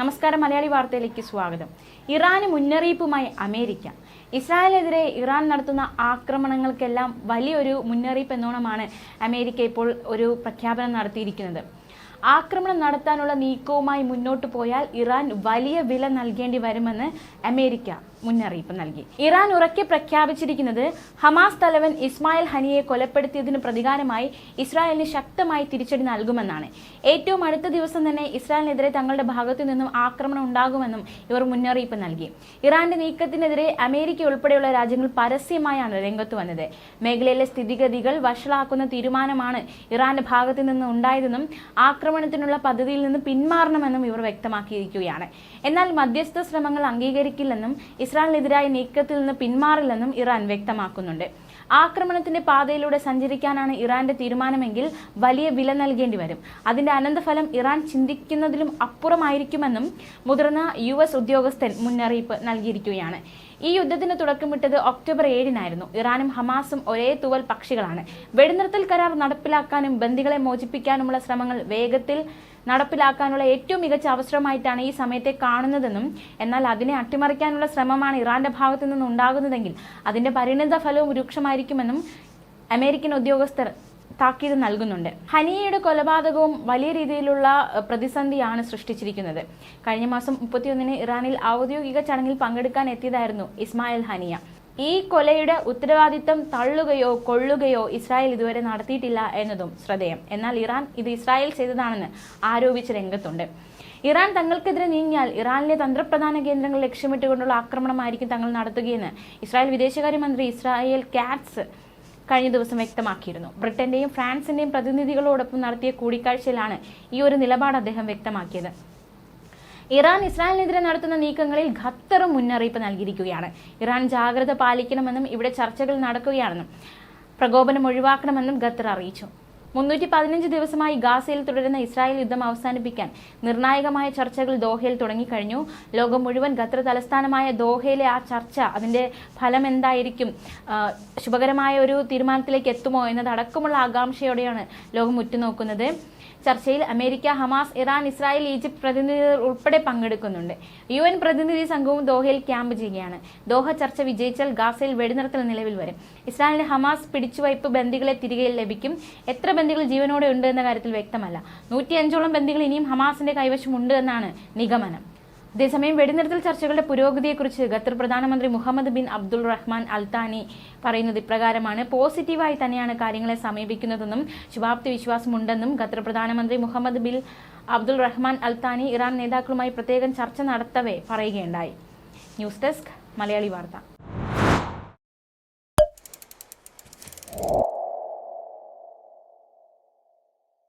നമസ്കാരം മലയാളി വാർത്തയിലേക്ക് സ്വാഗതം. ഇറാന് മുന്നറിയിപ്പുമായി അമേരിക്ക. ഇസ്രായേലിനെതിരെ ഇറാൻ നടത്തുന്ന ആക്രമണങ്ങൾക്കെല്ലാം വലിയൊരു മുന്നറിയിപ്പ് എന്നോണമാണ് അമേരിക്ക ഇപ്പോൾ ഒരു പ്രഖ്യാപനം നടത്തിയിരിക്കുന്നത്. ആക്രമണം നടത്താനുള്ള നീക്കവുമായി മുന്നോട്ട് പോയാൽ ഇറാൻ വലിയ വില നൽകേണ്ടി വരുമെന്ന് അമേരിക്ക മുന്നറിയിപ്പ് നൽകി. ഇറാൻ ഉറക്കെ പ്രഖ്യാപിച്ചിരിക്കുന്നത് ഹമാസ് തലവൻ ഇസ്മായിൽ ഹനിയെ കൊലപ്പെടുത്തിയതിന് പ്രതികാരമായി ഇസ്രായേലിന് ശക്തമായി തിരിച്ചടി നൽകുമെന്നാണ്. ഏറ്റവും അടുത്ത ദിവസം തന്നെ ഇസ്രായേലിനെതിരെ തങ്ങളുടെ ഭാഗത്തു നിന്നും ആക്രമണം ഉണ്ടാകുമെന്നും ഇവർ മുന്നറിയിപ്പ് നൽകി. ഇറാന്റെ നീക്കത്തിനെതിരെ അമേരിക്ക ഉൾപ്പെടെയുള്ള രാജ്യങ്ങൾ പരസ്യമായാണ് രംഗത്ത് വന്നത്. മേഖലയിലെ സ്ഥിതിഗതികൾ വഷളാക്കുന്ന തീരുമാനമാണ് ഇറാന്റെ ഭാഗത്തു നിന്ന് ഉണ്ടായതെന്നും ആക്രമണത്തിനുള്ള പദ്ധതിയിൽ നിന്ന് പിന്മാറണമെന്നും ഇവർ വ്യക്തമാക്കിയിരിക്കുകയാണ്. എന്നാൽ മധ്യസ്ഥ ശ്രമങ്ങൾ അംഗീകരിക്കില്ലെന്നും ഇസ്രായേലിനെതിരായ നീക്കത്തിൽ നിന്ന് പിന്മാറില്ലെന്നും ഇറാൻ വ്യക്തമാക്കുന്നുണ്ട്. ആക്രമണത്തിന്റെ പാതയിലൂടെ സഞ്ചരിക്കാനാണ് ഇറാന്റെ തീരുമാനമെങ്കിൽ വലിയ വില നൽകേണ്ടി വരും. അതിന്റെ അനന്തഫലം ഇറാൻ ചിന്തിക്കുന്നതിലും അപ്പുറമായിരിക്കുമെന്നും മുതിർന്ന യു ഉദ്യോഗസ്ഥൻ മുന്നറിയിപ്പ് നൽകിയിരിക്കുകയാണ്. ഈ യുദ്ധത്തിന് തുടക്കമിട്ടത് ഒക്ടോബർ ഏഴിനായിരുന്നു. ഇറാനും ഹമാസും ഒരേ തൂവൽ പക്ഷികളാണ്. വെടിനിർത്തൽ കരാർ നടപ്പിലാക്കാനും ബന്ദികളെ മോചിപ്പിക്കാനുമുള്ള ശ്രമങ്ങൾ വേഗത്തിൽ നടപ്പിലാക്കാനുള്ള ഏറ്റവും മികച്ച അവസരമായിട്ടാണ് ഈ സമയത്തെ കാണുന്നതെന്നും എന്നാൽ അതിനെ അട്ടിമറിക്കാനുള്ള ശ്രമമാണ് ഇറാന്റെ ഭാഗത്തു നിന്നുണ്ടാകുന്നതെങ്കിൽ അതിന്റെ പരിണിത ഫലവും രൂക്ഷമായിരിക്കുമെന്നും അമേരിക്കൻ ഉദ്യോഗസ്ഥർ താക്കീത് നൽകുന്നുണ്ട്. ഹനിയയുടെ കൊലപാതകവും വലിയ രീതിയിലുള്ള പ്രതിസന്ധിയാണ് സൃഷ്ടിച്ചിരിക്കുന്നത്. കഴിഞ്ഞ മാസം മുപ്പത്തിയൊന്നിന് ഇറാനിൽ ഔദ്യോഗിക ചടങ്ങിൽ പങ്കെടുക്കാൻ എത്തിയതായിരുന്നു ഇസ്മായിൽ ഹനിയ. ഈ കൊലയുടെ ഉത്തരവാദിത്തം തള്ളുകയോ കൊള്ളുകയോ ഇസ്രായേൽ ഇതുവരെ നടത്തിയിട്ടില്ല എന്നതും ശ്രദ്ധേയം. എന്നാൽ ഇറാൻ ഇത് ഇസ്രായേൽ ചെയ്തതാണെന്ന് ആരോപിച്ച് രംഗത്തുണ്ട്. ഇറാൻ തങ്ങൾക്കെതിരെ നീങ്ങിയാൽ ഇറാനിലെ തന്ത്രപ്രധാന കേന്ദ്രങ്ങൾ ലക്ഷ്യമിട്ടുകൊണ്ടുള്ള ആക്രമണമായിരിക്കും തങ്ങൾ നടത്തുകയെന്ന് ഇസ്രായേൽ വിദേശകാര്യമന്ത്രി ഇസ്രായേൽ കാറ്റ്സ് കഴിഞ്ഞ ദിവസം വ്യക്തമാക്കിയിരുന്നു. ബ്രിട്ടന്റെയും ഫ്രാൻസിന്റെയും പ്രതിനിധികളോടൊപ്പം നടത്തിയ കൂടിക്കാഴ്ചയിലാണ് ഈ ഒരു നിലപാട് അദ്ദേഹം വ്യക്തമാക്കിയത്. ഇറാൻ ഇസ്രായേലിനെതിരെ നടത്തുന്ന നീക്കങ്ങളിൽ ഖത്തറും മുന്നറിയിപ്പ് നൽകിയിരിക്കുകയാണ്. ഇറാൻ ജാഗ്രത പാലിക്കണമെന്നും ഇവിടെ ചർച്ചകൾ നടക്കുകയാണെന്നും പ്രകോപനം ഒഴിവാക്കണമെന്നും ഖത്തർ അറിയിച്ചു. മുന്നൂറ്റി പതിനഞ്ച് ദിവസമായി ഗാസയിൽ തുടരുന്ന ഇസ്രായേൽ യുദ്ധം അവസാനിപ്പിക്കാൻ നിർണായകമായ ചർച്ചകൾ ദോഹയിൽ തുടങ്ങിക്കഴിഞ്ഞു. ലോകം മുഴുവൻ ഖത്തർ തലസ്ഥാനമായ ദോഹയിലെ ആ ചർച്ച അതിന്റെ ഫലം എന്തായിരിക്കും? ശുഭകരമായ ഒരു തീരുമാനത്തിലേക്ക് എത്തുമോ എന്നതടക്കമുള്ള ആകാംക്ഷയോടെയാണ് ലോകം ഉറ്റുനോക്കുന്നത്. ചർച്ചയിൽ America Hamas Iran Israel Egypt പ്രതിനിധികൾ ഉൾപ്പെടെ പങ്കെടുക്കുന്നുണ്ട്. യു എൻ പ്രതിനിധി സംഘവും ദോഹയിൽ ക്യാമ്പ് ചെയ്യുകയാണ്. ദോഹ ചർച്ച വിജയിച്ചാൽ ഗാസയിൽ വെടിനിർത്തൽ നിലവിൽ വരും. ഇസ്രായേലിന് ഹമാസ് പിടിച്ചുവയ്പ് ബന്ദികളെ തിരികെ ലഭിക്കും. എത്ര ബന്ദികൾ ജീവനോടെ ഉണ്ട് എന്ന കാര്യത്തിൽ വ്യക്തമല്ല. നൂറ്റിയഞ്ചോളം ബന്ദികൾ ഇനിയും ഹമാസിന്റെ കൈവശമുണ്ട് എന്നാണ് നിഗമനം. അതേസമയം വെടിനിർത്തൽ ചർച്ചകളുടെ പുരോഗതിയെക്കുറിച്ച് ഖത്തർ പ്രധാനമന്ത്രി Muhammad bin Abdul Rahman Al Thani പറയുന്നത് ഇപ്രകാരമാണ്. പോസിറ്റീവായി തന്നെയാണ് കാര്യങ്ങളെ സമീപിക്കുന്നതെന്നും ശുഭാപ്തി വിശ്വാസമുണ്ടെന്നും ഖത്തർ പ്രധാനമന്ത്രി Muhammad bin Abdul Rahman Al Thani Iran നേതാക്കളുമായി പ്രത്യേകം ചർച്ച നടത്തവേ പറയുകയുണ്ടായി. ന്യൂസ് ഡെസ്ക് മലയാളി വാർത്ത.